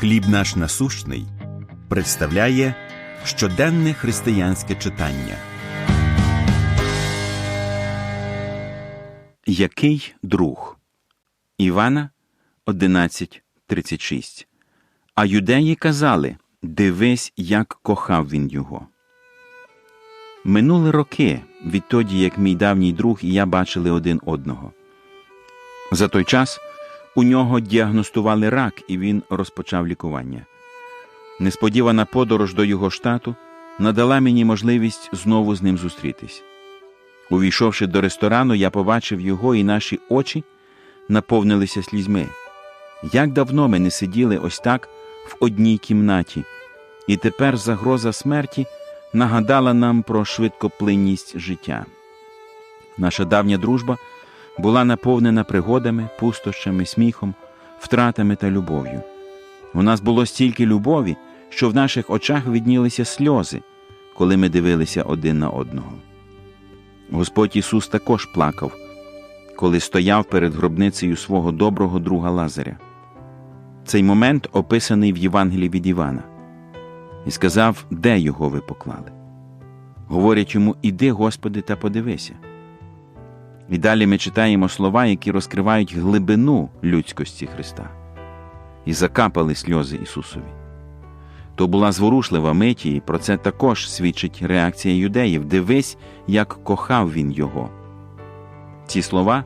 Хліб наш насущний представляє щоденне християнське читання. Який друг? Івана 11.36 А юдеї казали Дивись, як кохав він його. Минули роки відтоді, як мій давній друг і я бачили один одного. За той час у нього діагностували рак, і він розпочав лікування. Несподівана подорож до його штату надала мені можливість знову з ним зустрітись. Увійшовши до ресторану, я побачив його, і наші очі наповнилися слізьми. Як давно ми не сиділи ось так в одній кімнаті, і тепер загроза смерті нагадала нам про швидкоплинність життя. Наша давня дружба була наповнена пригодами, пустощами, сміхом, втратами та любов'ю. У нас було стільки любові, що в наших очах віднілися сльози, коли ми дивилися один на одного. Господь Ісус також плакав, коли стояв перед гробницею свого доброго друга Лазаря. Цей момент описаний в Євангелії від Івана, і сказав, де його ви поклали. Говорять йому, іди, Господи, та подивися. І далі ми читаємо слова, які розкривають глибину людськості Христа, і закапали сльози Ісусові. То була зворушлива мить, і про це також свідчить реакція юдеїв дивись, як кохав він його. Ці слова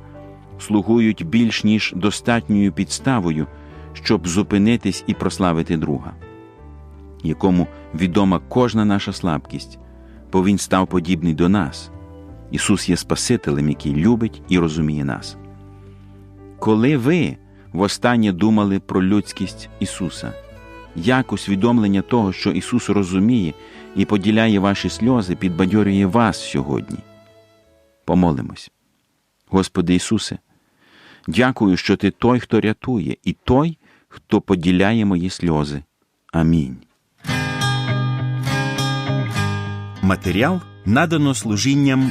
слугують більш ніж достатньою підставою, щоб зупинитись і прославити друга, якому відома кожна наша слабкість, бо Він став подібний до нас. Ісус є Спасителем, який любить і розуміє нас. Коли ви востаннє думали про людськість Ісуса, як усвідомлення того, що Ісус розуміє і поділяє ваші сльози, підбадьорює вас сьогодні? Помолимось. Господи Ісусе, дякую, що Ти той, хто рятує, і той, хто поділяє мої сльози. Амінь. Матеріал надано служінням